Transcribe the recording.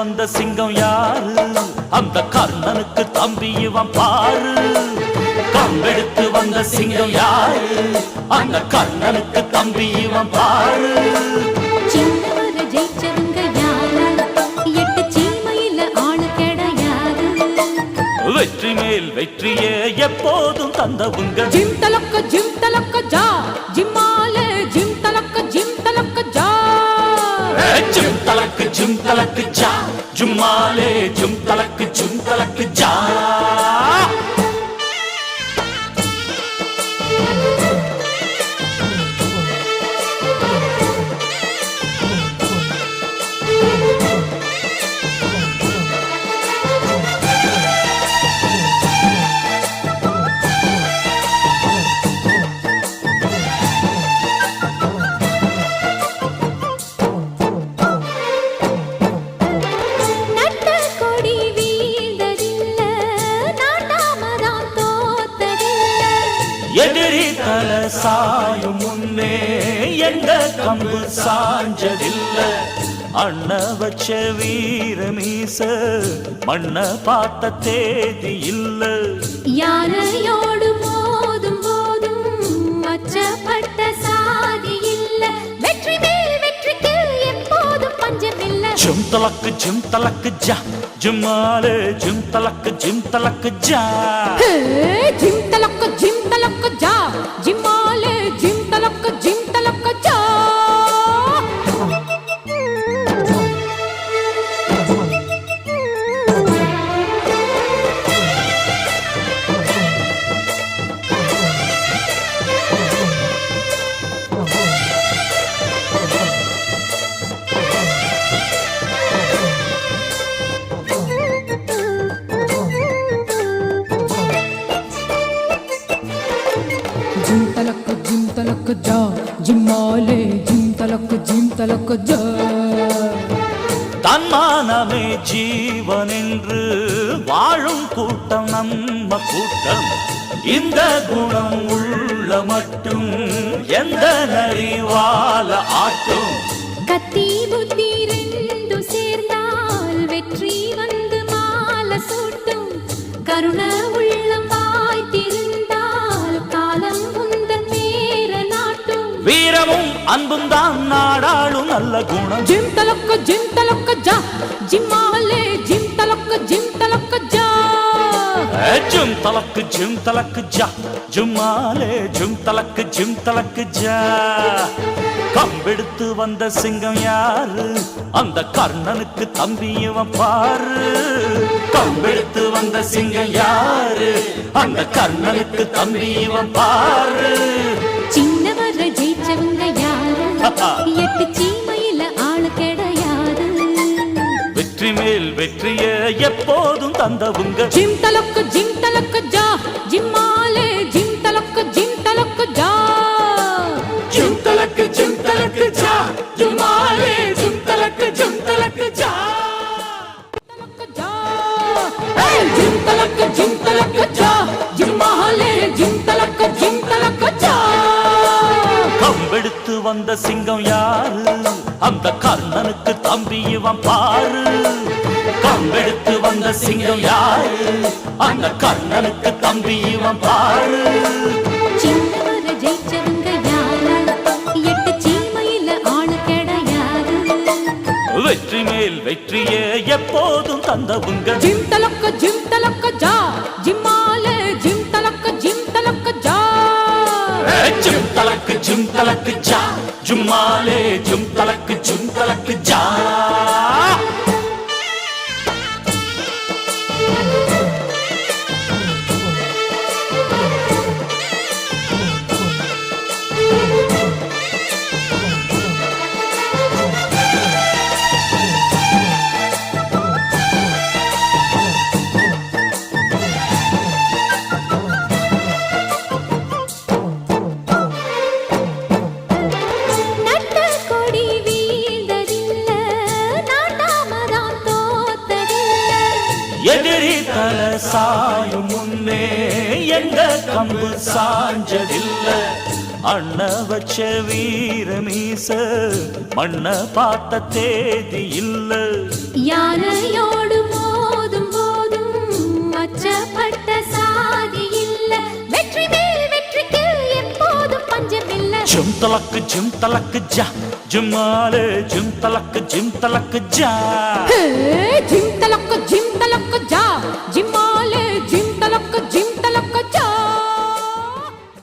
வந்த சிங்கம் யாரு? அந்த கர்ணனுக்கு தம்பி இவன் பாரு. கம்பெடுத்து வந்த சிங்கம் யாரு? அந்த கர்ணனுக்கு தம்பி இவன் பாரு வெற்றி மேல் வெற்றியே எப்போதும் தந்தவுங்க ஜிம் தலக்க ஜிம் தலக்க ஜா. ஜிம்மாலே ஜும் தலக்கு ஜும் தலக்கு ஜா. ஜும்மாலே ஜும் தலக்கு ஜும் தலக்கு ஜா. தல சாயும் முன்னே எங்க கம்பு சாஞ்சதில்ல. அண்ண வச்ச வீர மீச மண்ண பார்த்த தேதி இல்ல. யானையோடு மோதும் போதும் மச்சப்பட்ட சாதி இல்ல. வெற்றி மேல் வெற்றிக்கு எப்போதும் பஞ்சமில்ல ஜும் தலக்கு ஜும் தலக்கு ஜா. ஜும்மாலே ஜும் தலக்கு ஜும் தலக்கு ஜா. ஜிம் தலக்க ஜிம் జిమ్ తలక్ జిమ్ తలక్ జా జిమ్మాలే జిమ్ తలక్ జిమ్ తలక్ జా தன்மானமே ஜீவன் என்று வாழும் கூட்டம் நம்ம கூட்டம். இந்த குணம் உள்ள மட்டும் எந்த நரிவால ஆட்டும். கத்தி புத்தி வீரமும் அன்பும் தான் நாடாளும் நல்ல குணம். ஜிம் தலக்க ஜிம் தலக்க ஜா. ஜிம்மாலே ஜிம் தலக்க ஜிம் தலக்க ஜா. ஜும் தலக்கு ஜும் தலக்கு ஜா. ஜும்மாலே ஜும் தலக்கு ஜும் தலக்கு ஜா. கம்பெடுத்து வந்த சிங்கம் யாரு? அந்த கர்ணனுக்கு தம்பி இவன் பாரு. கம்பெடுத்து வந்த சிங்கம் யாரு? அந்த கர்ணனுக்கு தம்பி இவன் பாரு. சின்னவர ஜெயிச்சவங்க யாரு? எட்டு சீமையில ஆளு கிடையாது. வெற்றி மேல் வெற்றிய எப்போதும் தந்தவுங்க. ஜிம் தலக்கு ஜிம் தலக்கு ஜா. ஜிம்மாலே ஜிம் தலக்கு ஜிம் தலக்கு ஜா. ஜும் தலக்கு ஜும் தலக்கு ஜா. ஜும்மாலே ஜும் தலக்கு ஜும் தலக்கு ஜா. தலக்கு ஜா. ஏய், ஜிம் தலக்கு ஜிம் தலக்கு வந்த சிங்கம் யாரு? அந்த கர்ணனுக்கு தம்பி இவன் பாரு. கம்பெடுத்து வந்த சிங்கம் யாரு? அந்த கர்ணனுக்கு தம்பி இவன் பாரு வெற்றி மேல் வெற்றியே எப்போதும் தந்தவுங்க. ஜிம் தலக்க ஜிம் தலக்க ஜா. ஜிம்மாலே ஜும் தலக்கு ஜா. ஜும்மாலே ஜும் தலக்கு ஜும் தலக்கு ஜா. சாயும் முன்னே எங்க கம்பு சாஞ்சதில்ல. அண்ண வச்ச வீரமீச மண்ண பார்த்த தேதி இல்ல. யானையோடு மோதும் போதும் அச்சப்பட்ட சாதி இல்ல. வெற்றி மேல் வெற்றிக்கு எப்போதும் பஞ்சமில்ல. ஜும் தலக்கு ஜும் தலக்கு ஜா. ஜும்மாலே ஜும் தலக்கு ஜிம் தலக்கு ஜா. ஜிம் தலக்கு ஜிம் தலக்கு ஜா. ஜிம்